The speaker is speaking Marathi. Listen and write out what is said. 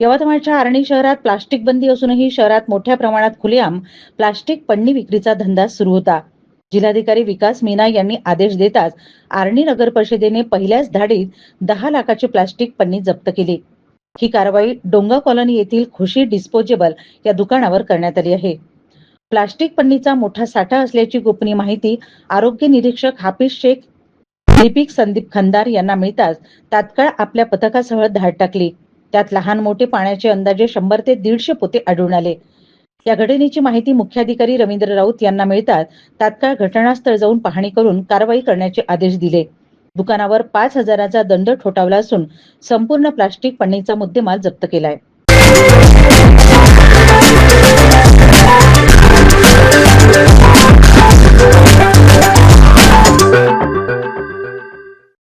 यवतमाळच्या आर्णी शहरात प्लास्टिक बंदी असूनही शहरात मोठ्या प्रमाणात खुलेआम प्लास्टिक पन्नी विक्रीचा धंदा सुरू होता. जिल्हाधिकारी विकास मीना यांनी आदेश देताच आर्णी नगर परिषदेने पहिल्याच धाडीत दहा लाखाची प्लास्टिक पन्नी जप्त केली. ही कारवाई डोंगा कॉलनी येथील खुशी डिस्पोजेबल या दुकानावर करण्यात आली आहे. प्लास्टिक पन्नीचा मोठा साठा असल्याची गोपनीय माहिती आरोग्य निरीक्षक हाफिज शेख लिपिक संदीप खंदार यांना मिळताच तात्काळ आपल्या पथकासह धाड टाकली. त्यात लहान मोठे पाण्याचे अंदाजे शंभर ते दीडशे पोते आढळून आले. या घटनेची माहिती मुख्याधिकारी रवींद्र राऊत यांना मिळतात तात्काळ घटनास्थळ जाऊन पाहणी करून कारवाई करण्याचे आदेश दिले. दुकानावर पाच हजाराचा दंड ठोठावला असून संपूर्ण प्लास्टिक पन्नीचा मुद्देमाल जप्त केलाय.